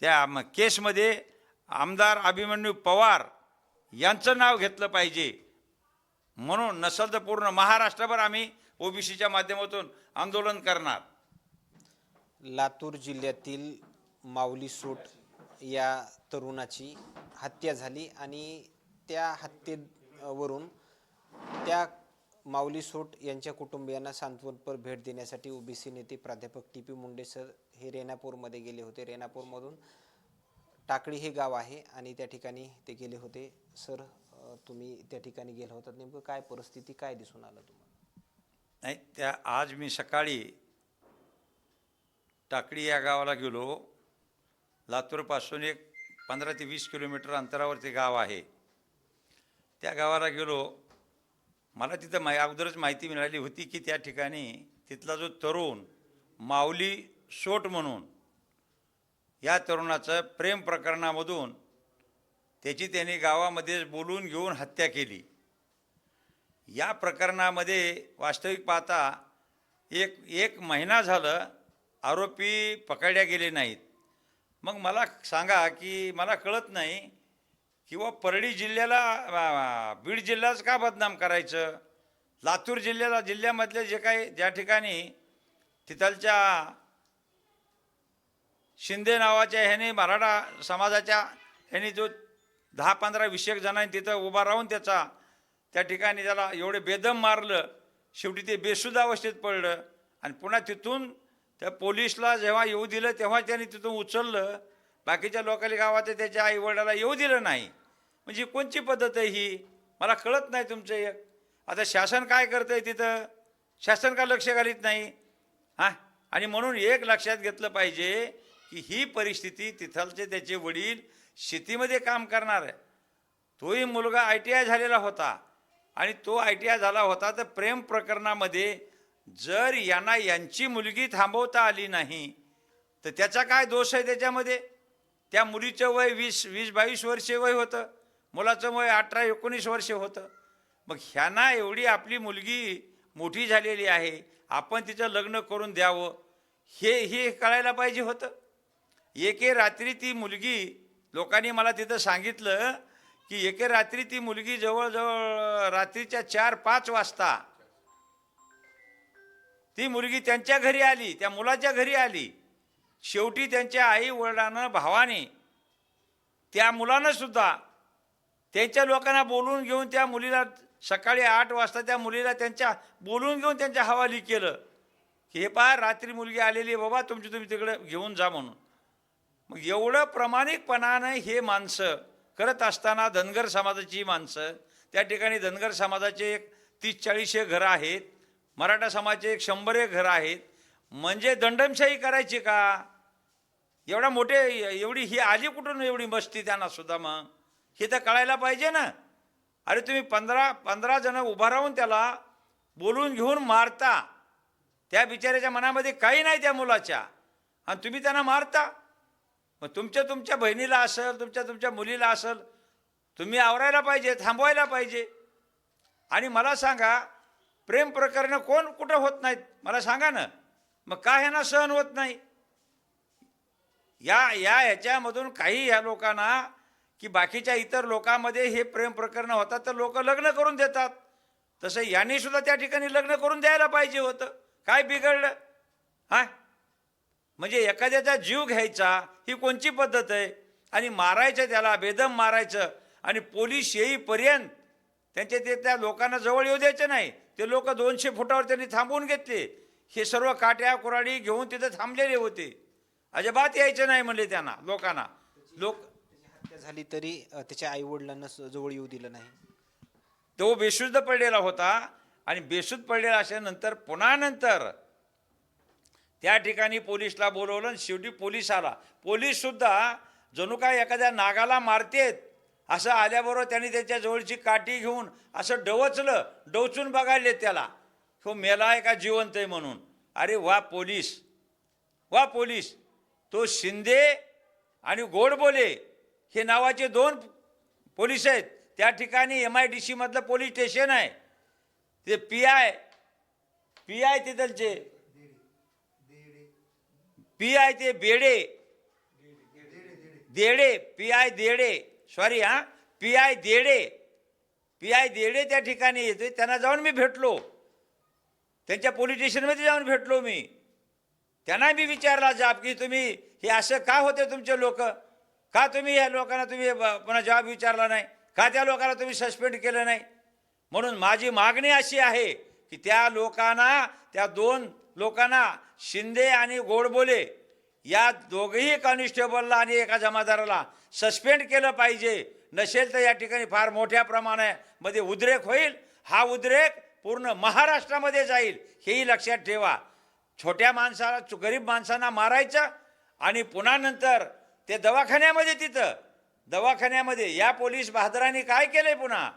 त्या म- केसमध्ये आमदार अभिमन्यू पवार यांचं नाव घेतलं पाहिजे. म्हणून नसल तर पूर्ण महाराष्ट्रभर आम्ही ओबीसीच्या माध्यमातून आंदोलन करणार. लातूर जिल्ह्यातील माऊली सूट या तरुणाची हत्या झाली आणि त्या हत्येवरून त्या माऊली सूट यांच्या कुटुंबियांना सांत्वनपर भेट देण्यासाठी ओबीसी नेते प्राध्यापक टी पी मुंडे सर हे रेणापूरमध्ये गेले होते. रेणापूरमधून टाकळी हे गाव आहे आणि त्या ठिकाणी ते गेले होते. सर तुम्ही त्या ठिकाणी गेला होता. नेमकं काय परिस्थिती काय दिसून आलं तुम्हाला? नाही त्या आज मी सकाळी टाकळी या गावाला गेलो. लातूरपासून एक पंधरा ते वीस किलोमीटर अंतरावर ते गाव आहे. त्या गावाला गेलो. मला तिथं मा अगोदरच माहिती मिळाली होती की त्या ठिकाणी तिथला जो तरुण माऊली सोट म्हणून या तरुणाचं प्रेम प्रकरणामधून त्याची त्यांनी गावामध्ये बोलून घेऊन हत्या केली. या प्रकरणामध्ये वास्तविक पाहता एक एक महिना झालं आरोपी पकडल्या गेले नाहीत. मग मला सांगा की मला कळत नाही किंवा परळी जिल्ह्याला बीड जिल्हाच का बदनाम करायचं? लातूर जिल्ह्याला जिल्ह्यामधले जे काही ज्या ठिकाणी तिथलच्या शिंदे नावाच्या ह्याने मराठा समाजाच्या ह्याने जो दहा पंधरा वीस जणांनी तिथं उभा राहून त्याचा त्या ठिकाणी त्याला एवढे बेदम मारलं. शेवटी ते बेसुद्ध अवस्थेत पडलं. आणि पुन्हा तिथून त्या पोलिसला जेव्हा येऊ दिलं तेव्हा त्यांनी तिथून उचललं. बाकीच्या लोकांनी गावात त्याच्या आई वडिलाला येऊ दिलं नाही. म्हणजे कोणची पद्धत आहे ही? मला कळत नाही तुमचं एक आता शासन काय करतं आहे तिथं? शासन का लक्ष घालीत नाही? हां? आणि म्हणून एक लक्षात घेतलं पाहिजे की ही परिस्थिती तिथलचे त्याचे वडील शेतीमध्ये काम करणार आहे. तोही मुलगा आय टी आय झालेला होता. आणि तो आय टी आय झाला होता तर प्रेम प्रकरणामध्ये जर यांना यांची मुलगी थांबवता आली नाही तर त्याचा काय दोष आहे त्याच्यामध्ये? त्या मुलीचं वय वीस वीस बावीस वर्षे वय होतं. मुलाचं वय अठरा एकोणीस वर्ष होतं. मग ह्यांना एवढी आपली मुलगी मोठी झालेली आहे आपण तिचं लग्न करून द्यावं हे हे कळायला पाहिजे होतं. एके रात्री ती मुलगी लोकांनी मला तिथं सांगितलं की एके रात्री ती मुलगी जवळजवळ रात्रीच्या चार पाच वाजता ती मुलगी त्यांच्या घरी आली त्या मुलाच्या घरी आली. शेवटी त्यांच्या आई वडिलांना भावाने त्या मुलानं सुद्धा त्यांच्या लोकांना बोलून घेऊन त्या मुलीला सकाळी आठ वाजता त्या मुलीला त्यांच्या बोलून घेऊन त्यांच्या हवाली केलं. की हे पहा रात्री मुलगी आलेली आहे बाबा तुमची तुम्ही तिकडं घेऊन जा म्हणून. मग एवढं प्रामाणिकपणानं हे माणसं करत असताना धनगर समाजाची माणसं त्या ठिकाणी धनगर समाजाचे एक तीस चाळीसशे घरं आहेत मराठा समाजाचे एक शंभर एक घरं आहेत. म्हणजे दंडमशाही करायची का? एवढा मोठे एवढी ही आली कुठून एवढी मस्ती त्यांना सुद्धा मग? हे तर कळायला पाहिजे ना. अरे तुम्ही पंधरा पंधरा जणं उभा राहून त्याला बोलून घेऊन मारता. त्या बिचाऱ्याच्या मनामध्ये काही नाही त्या मुलाच्या. आणि तुम्ही त्यांना मारता. मग तुमच्या तुमच्या बहिणीला असेल तुमच्या तुमच्या मुलीला असेल तुम्ही आवरायला पाहिजे थांबवायला पाहिजे. आणि मला सांगा प्रेम प्रकरणं कोण कुठं होत नाहीत? मला सांगा ना. मग का ह्यांना सहन होत नाही? या या ह्याच्यामधून काही ह्या लोकांना की बाकीच्या इतर लोकांमध्ये हे प्रेम प्रकरणं होतात तर लोक लग्न करून देतात. तसं यांनी सुद्धा त्या ठिकाणी लग्न करून द्यायला पाहिजे होतं. काय बिघडलं? हां? म्हणजे एखाद्याचा जीव घ्यायचा ही कोणची पद्धत आहे? आणि मारायचं त्याला बेदम मारायचं आणि पोलीस येईपर्यंत त्यांचे ते त्या लोकांना जवळ येऊ द्यायचं नाही. ते लोक दोनशे फुटावर त्यांनी थांबवून घेतले. हे सर्व काट्या कुराडी घेऊन तिथं थांबलेले होते. अजिबात यायचं नाही म्हणले त्यांना लोकांना. लोक झाली तरी त्याच्या आई वडिलांना जवळ येऊ दिलं नाही. तो बेशुद्ध पडलेला होता आणि बेशुद्ध पडलेला असल्यानंतर पुन्हा नंतर त्या ठिकाणी पोलीसला बोलवलं आणि शेवटी पोलीस आला. पोलीस सुद्धा जणू काय एखाद्या नागाला मारतेत असं आल्याबरोबर त्यांनी त्याच्या जवळची काठी घेऊन असं डवचलं डवचून बघायले त्याला. तो मेला आहे का जिवंत आहे म्हणून. अरे वा पोलीस वा पोलीस. तो शिंदे आणि गोडबोले हे नावाचे दोन पोलीस आहेत. त्या ठिकाणी एम आय डी सीमधलं पोलीस स्टेशन आहे. ते पी आय पी आय तिथलचे पी आय ते Bede. Dede P I Dede. Sorry हां. P I Dede. P I Dede त्या ठिकाणी येते त्यांना जाऊन मी भेटलो. त्यांच्या पोलीस स्टेशनमध्ये जाऊन भेटलो मी. त्यांना मी विचारला जाब की तुम्ही हे असं का होते तुमचे लोक? का तुम्ही या लोकांना तुम्ही पुन्हा जवाब विचारला नाही? का त्या लोकांना तुम्ही सस्पेंड केलं नाही? म्हणून माझी मागणी अशी आहे की त्या लोकांना त्या दोन लोकांना शिंदे आणि गोडबोले या दोघेही कॉन्स्टेबलला आणि एका जमादाराला सस्पेंड केलं पाहिजे. नसेल तर या ठिकाणी फार मोठ्या प्रमाणामध्ये उद्रेक होईल. हा उद्रेक पूर्ण महाराष्ट्रामध्ये जाईल हेही लक्षात ठेवा. छोट्या माणसाला गरीब माणसांना मारायचं आणि पुन्हा नंतर ते दवाखान्यामध्ये तिथं. दवाखान्यामध्ये. या पोलीस बहादरांनी काय केलं पुन्हा?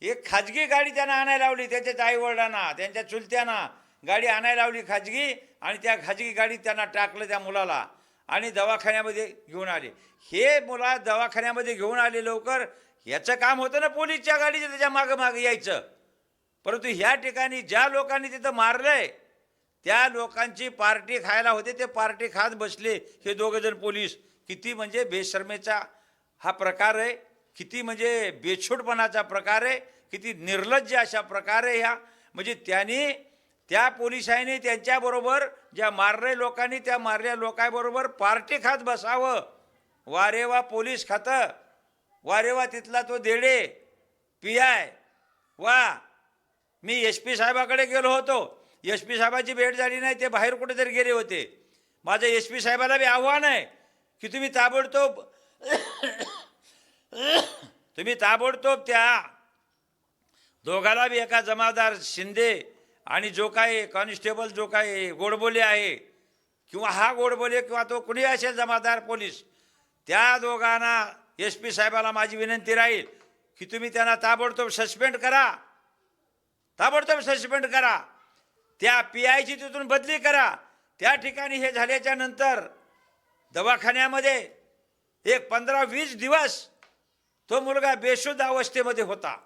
एक खाजगी गाडी त्यांना आणायला लावली. त्यांच्या आईवडिलांना त्यांच्या चुलत्यांना गाडी आणायला लावली खाजगी आणि त्या खाजगी गाडीत त्यांना टाकलं त्या मुलाला आणि दवाखान्यामध्ये घेऊन आले. हे मुला दवाखान्यामध्ये घेऊन आले लवकर. याचं काम होतं ना पोलीसच्या गाडीचं त्याच्या मागं मागं यायचं. परंतु ह्या ठिकाणी ज्या लोकांनी तिथं मारलंय त्या लोकांची पार्टी खायला होते. ते पार्टी खात बसले हे दोघं जण पोलीस. किती म्हणजे बेशर्मेचा हा प्रकार आहे किती म्हणजे बेछूटपणाचा प्रकार आहे किती निर्लज्ज अशा प्रकार आहे ह्या. म्हणजे त्यांनी त्या पोलिसांनी त्यांच्याबरोबर ज्या मारले लोकांनी त्या मारल्या लोकांबरोबर पार्टी खात बसावं. वारे वा पोलीस खातं वारे वा तिथला तो देडे पी आय. वा मी एस पी साहेबाकडे गेलो होतो. एस पी साहेबाची भेट झाली नाही ते बाहेर कुठेतरी गेले होते. माझं एस पी साहेबाला बी आव्हान आहे. की तुम्ही ताबडतोब तुम्ही ताबडतोब त्या दोघाला बी एका जमादार शिंदे आणि जो काय कॉन्स्टेबल जो काय गोडबोले आहे किंवा हा गोडबोले किंवा तो कुणी असेल जमादार पोलीस त्या दोघांना एस पी साहेबाला माझी विनंती राहील की तुम्ही त्यांना ताबडतोब सस्पेंड करा. ताबडतोब सस्पेंड करा. त्या पी आयची तिथून बदली करा. त्या ठिकाणी हे झाल्याच्यानंतर दवाखान्यामध्ये एक पंधरा वीस दिवस तो मुलगा बेशुद्ध अवस्थेमध्ये होता.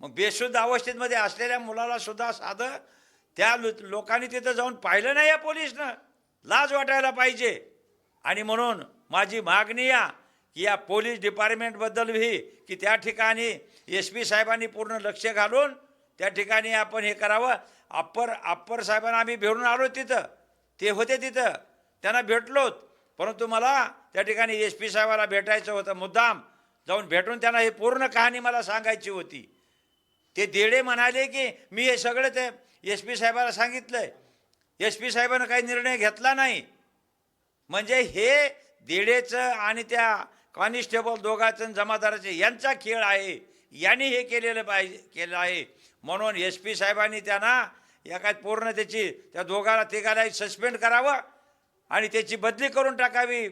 मग बेशुद्ध अवस्थेमध्ये असलेल्या मुलाला सुद्धा साधं त्या लोकांनी तिथं जाऊन पाहिलं नाही या पोलिसनं. लाज वाटायला पाहिजे. आणि म्हणून माझी मागणी या की या पोलीस डिपार्टमेंटबद्दल ही की त्या ठिकाणी एस पी साहेबांनी पूर्ण लक्ष घालून त्या ठिकाणी आपण हे करावं. अप्पर अप्पर साहेबांना आम्ही भेटून आलो तिथं. ते होते तिथं. त्यांना भेटलोत. परंतु मला त्या ठिकाणी एस पी साहेबाला भेटायचं होतं मुद्दाम जाऊन भेटून त्यांना हे पूर्ण कहाणी मला सांगायची होती. ते देडे म्हणाले की मी हे सगळं ते एस पी साहेबाला सांगितलंय. एस पी साहेबानं काही निर्णय घेतला नाही. म्हणजे हे देडेचं आणि त्या कॉन्स्टेबल दोघाचं जमादाराचे जमादाराचं यांचा खेळ आहे. यांनी हे केलेलं पाहिजे केलं आहे. म्हणून एस पी साहेबांनी त्यांना एका पूर्ण त्याची त्या दोघाला तिघाला सस्पेंड करावं. आणि त्याची बदली करून टाकावी.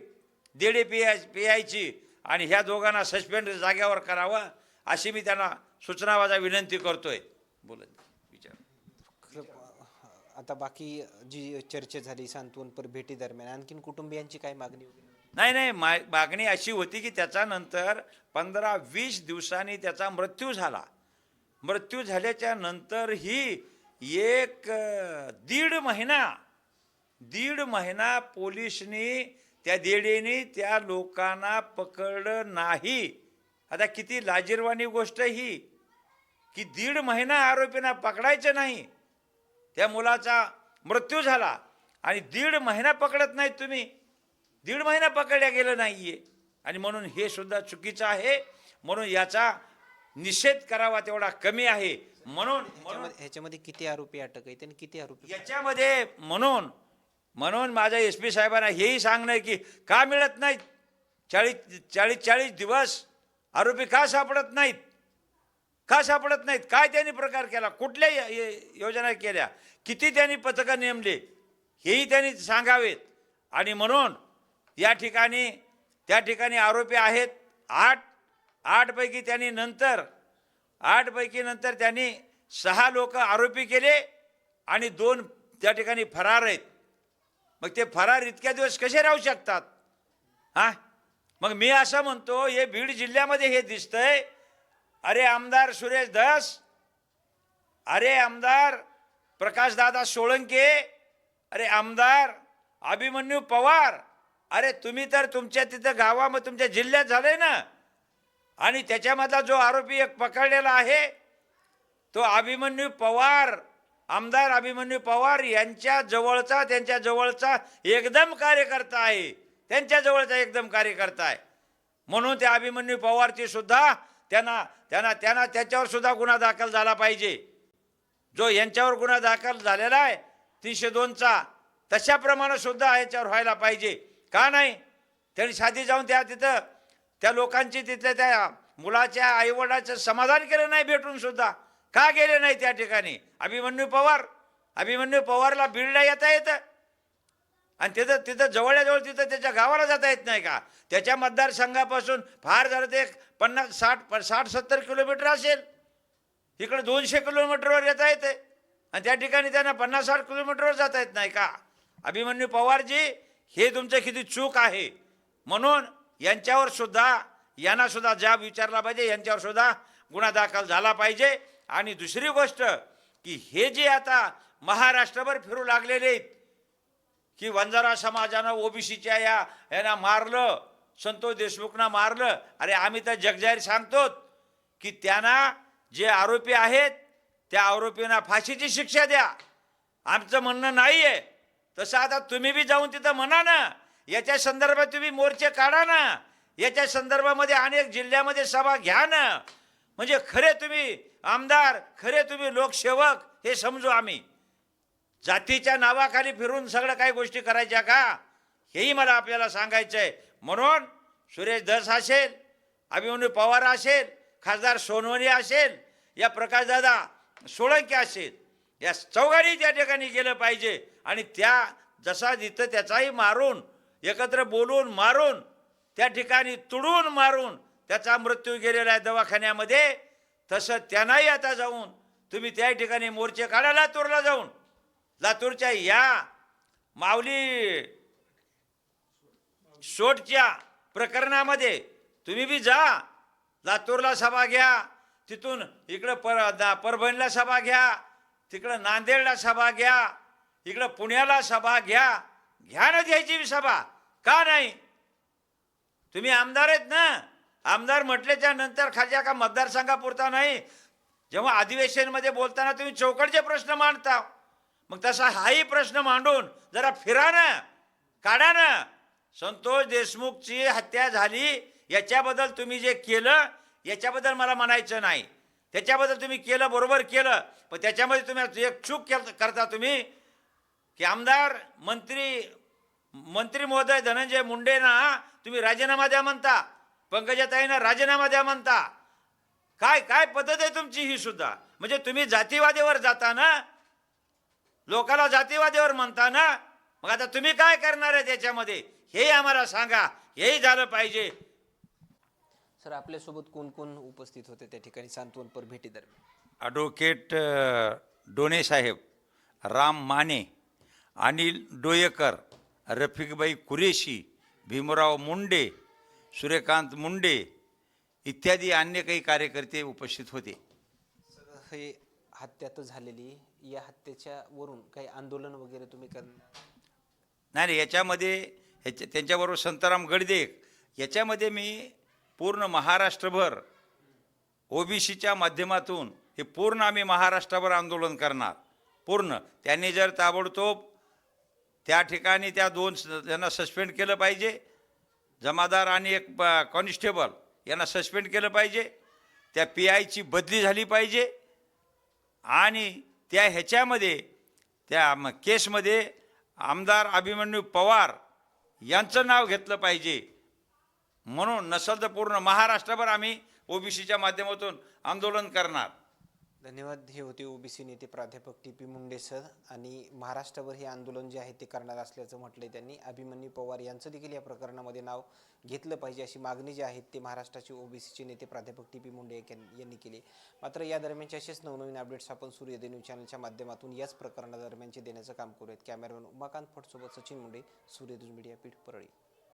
देडे पी आय पी आयची आणि ह्या दोघांना सस्पेंड जाग्यावर करावं अशी मी त्यांना सूचनावाजा विनंती करतोय. बोलत विचार. आता बाकी जी चर्चा झाली सांत्वनपर भेटी दरम्यान आणखीन कुटुंबियांची काय मागणी वगैरे? नाही नाही मा मागणी अशी होती की त्याच्यानंतर पंधरा वीस दिवसांनी त्याचा मृत्यू झाला. मृत्यू झाल्याच्या नंतरही एक दीड महिना दीड महिना पोलिसनी त्या देडेने त्या लोकांना पकडलं नाही. आता किती लाजीरवाणी गोष्ट ही की दीड महिना आरोपींना पकडायचं नाही. त्या मुलाचा मृत्यू झाला आणि दीड महिना पकडत नाहीत तुम्ही. दीड महिना पकडल्या गेलं नाहीये. आणि म्हणून हे सुद्धा चुकीचं आहे. म्हणून याचा निषेध करावा तेवढा कमी आहे. म्हणून म्हणून ह्याच्यामध्ये ह्याच्यामध्ये किती आरोपी अटक आहेत आणि किती आरोपी याच्यामध्ये म्हणून म्हणून माझ्या एस पी साहेबांना हेही सांगणं आहे की का मिळत नाहीत? चाळीस चाळीस चाळीस दिवस आरोपी का सापडत नाहीत? का सापडत नाहीत? काय त्यांनी प्रकार केला? कुठल्या योजना केल्या? किती त्यांनी पथकं नेमले? हेही त्यांनी सांगावेत. आणि म्हणून या ठिकाणी त्या ठिकाणी आरोपी आहेत. आठ आठपैकी त्यांनी नंतर आठपैकी नंतर त्यांनी सहा लोक आरोपी केले आणि दोन त्या ठिकाणी फरार आहेत. मग ते फरार इतक्या दिवस कसे राहू शकतात? हां? मग मी असं म्हणतो हे बीड जिल्ह्यामध्ये हे दिसतंय. अरे आमदार सुरेश धस अरे आमदार प्रकाशदादा सोळंके अरे आमदार अभिमन्यू पवार अरे तुम्ही तर तुमच्या तिथं गावामध्ये तुमच्या जिल्ह्यात झालंय ना? आणि त्याच्यामधला जो आरोपी एक पकडलेला आहे तो अभिमन्यू पवार आमदार अभिमन्यू पवार यांच्या जवळचा त्यांच्या जवळचा एकदम कार्यकर्ता आहे. त्यांच्या जवळचा एकदम कार्यकर्ता आहे. म्हणून त्या अभिमन्यू पवारची सुद्धा त्यांना त्यांना त्यांना त्याच्यावर सुद्धा गुन्हा दाखल झाला पाहिजे. जो यांच्यावर गुन्हा दाखल झालेला आहे तीनशे दोनचा तशाप्रमाणे सुद्धा याच्यावर व्हायला पाहिजे. का नाही? त्यांनी साधी जाऊन त्या तिथं त्या लोकांची तिथल्या त्या मुलाच्या आईवडिलाचं समाधान केलं नाही भेटून सुद्धा. का गेले नाही त्या ठिकाणी? अभिमन्यू पवार. अभिमन्यू पवारला बीडला येता येतं. आणि तिथं तिथं जवळजवळ तिथं त्याच्या गावाला जाता येत नाही का? त्याच्या मतदारसंघापासून फार झालं ते एक पन्नास साठ साठ सत्तर किलोमीटर असेल. इकडे दोनशे किलोमीटरवर येता येते आणि त्या ठिकाणी त्यांना पन्नास साठ किलोमीटरवर जाता येत नाही का? अभिमन्यू पवारजी हे तुमचं किती चूक आहे. म्हणून यांच्यावर सुद्धा यांना सुद्धा जाब विचारला पाहिजे. यांच्यावर सुद्धा गुन्हा दाखल झाला पाहिजे. आणि दुसरी गोष्ट की हे जे आता महाराष्ट्रभर फिरू लागलेले आहेत की वंजारा समाजानं ओबीसीच्या या यांना मारलं संतोष देशमुखना मारलं अरे आम्ही तर जगजाहीर सांगतो की त्यांना जे आरोपी आहेत त्या आरोपींना फाशीची शिक्षा द्या. आमचं म्हणणं नाही आहे तसं आता तुम्ही बी जाऊन तिथं म्हणा ना. याच्या संदर्भात तुम्ही मोर्चे काढा ना. याच्या संदर्भामध्ये अनेक जिल्ह्यामध्ये सभा घ्या ना. म्हणजे खरे तुम्ही आमदार खरे तुम्ही लोकसेवक हे समजू आम्ही. जातीच्या नावाखाली फिरून सगळं काही गोष्टी करायच्या का? हेही मला आपल्याला सांगायचं आहे म्हणून सुरेश धस असेल अभिमन्यू पवार असेल खासदार सोनवणी असेल या प्रकाशदादा सोळंकी असेल या चौघांनी त्या ठिकाणी गेलं पाहिजे. आणि त्या जसा जिथं त्याचाही मारून एकत्र बोलून मारून त्या ठिकाणी तुडून मारून त्याचा मृत्यू गेलेला आहे दवाखान्यामध्ये. तसं त्यांनाही आता जाऊन तुम्ही त्या ठिकाणी मोर्चे काढा लातूरला जाऊन. लातूरच्या या माऊली शोटच्या प्रकरणामध्ये तुम्ही बी जा. लातूरला सभा घ्या तिथून इकडं पर दा- परभणीला सभा घ्या तिकडं नांदेडला सभा घ्या इकडं पुण्याला सभा घ्या. घ्या ना द्यायची सभा. का नाही? तुम्ही आमदार आहेत ना? आमदार म्हटल्याच्या नंतर खालच्या का मतदारसंघापुरता नाही. जेव्हा अधिवेशनमध्ये बोलताना तुम्ही चौकडचे प्रश्न मांडता. मग तसा हाही प्रश्न मांडून जरा फिरा ना काढा ना. संतोष देशमुखची हत्या झाली याच्याबद्दल तुम्ही जे केलं याच्याबद्दल मला म्हणायचं नाही. त्याच्याबद्दल तुम्ही केलं बरोबर केलं. पण त्याच्यामध्ये तुम्ही एक चूक केल करता तुम्ही की आमदार मंत्री मंत्री महोदय धनंजय मुंडेंना तुम्ही राजीनामा द्या म्हणता. पंकजाताईंना राजीनामा द्या म्हणता. काय काय पद्धत आहे तुमची ही सुद्धा? म्हणजे तुम्ही जातीवादीवर जाता ना? लोकाला जातीवादीवर म्हणता ना? मग आता तुम्ही काय करणार आहे त्याच्यामध्ये? हे आम्हाला सांगा. हेही झालं पाहिजे. सर आपल्यासोबत कोण कोण उपस्थित होते त्या ठिकाणी? सांत्वनपर भेटी दरम्यान. ॲडव्होकेट डोणे साहेब राम माने अनिल डोयेकर रफिकबाई कुरेशी भीमराव मुंडे सूर्यकांत मुंडे इत्यादी अन्य काही कार्यकर्ते उपस्थित होते. हे हत्या तर झालेली या हत्येच्या वरून काही आंदोलन वगैरे तुम्ही करणार? नाही याच्यामध्ये ह्याच्या त्यांच्याबरोबर संताराम गडदेक याच्यामध्ये मी पूर्ण महाराष्ट्रभर ओबीसीच्या माध्यमातून हे पूर्ण आम्ही महाराष्ट्रभर आंदोलन करणार. पूर्ण. त्यांनी जर ताबडतोब त्या ठिकाणी त्या दोन त्यांना सस्पेंड केलं पाहिजे जमादार आणि एक कॉन्स्टेबल यांना सस्पेंड केलं पाहिजे. त्या पी आयची बदली झाली पाहिजे. आणि त्या ह्याच्यामध्ये त्या म- केसमध्ये आमदार अभिमन्यू पवार यांचं नाव घेतलं पाहिजे. म्हणून नसल तर पूर्ण महाराष्ट्रभर आम्ही ओबीसीच्या माध्यमातून आंदोलन करणार. धन्यवाद. हे होते ओबीसी नेते प्राध्यापक टी पी मुंडे सर आणि महाराष्ट्रावर हे आंदोलन जे आहे ते करणार असल्याचं म्हटलंय त्यांनी. अभिमन्यू पवार यांचं देखील या प्रकरणामध्ये नाव घेतलं पाहिजे अशी मागणी जी आहे ते महाराष्ट्राचे ओबीसीचे नेते प्राध्यापक टी पी मुंडे यांनी केली. मात्र या दरम्यानचे असेच नवनवीन अपडेट्स आपण सूर्योदय न्यूज चॅनलच्या माध्यमातून. याच प्रकरणादरम्यानचे देण्याचं काम करूयात. कॅमेरामॅन उमाकांत फटसोबत सचिन मुंडे सूर्यदूज मीडिया पीठ परळी.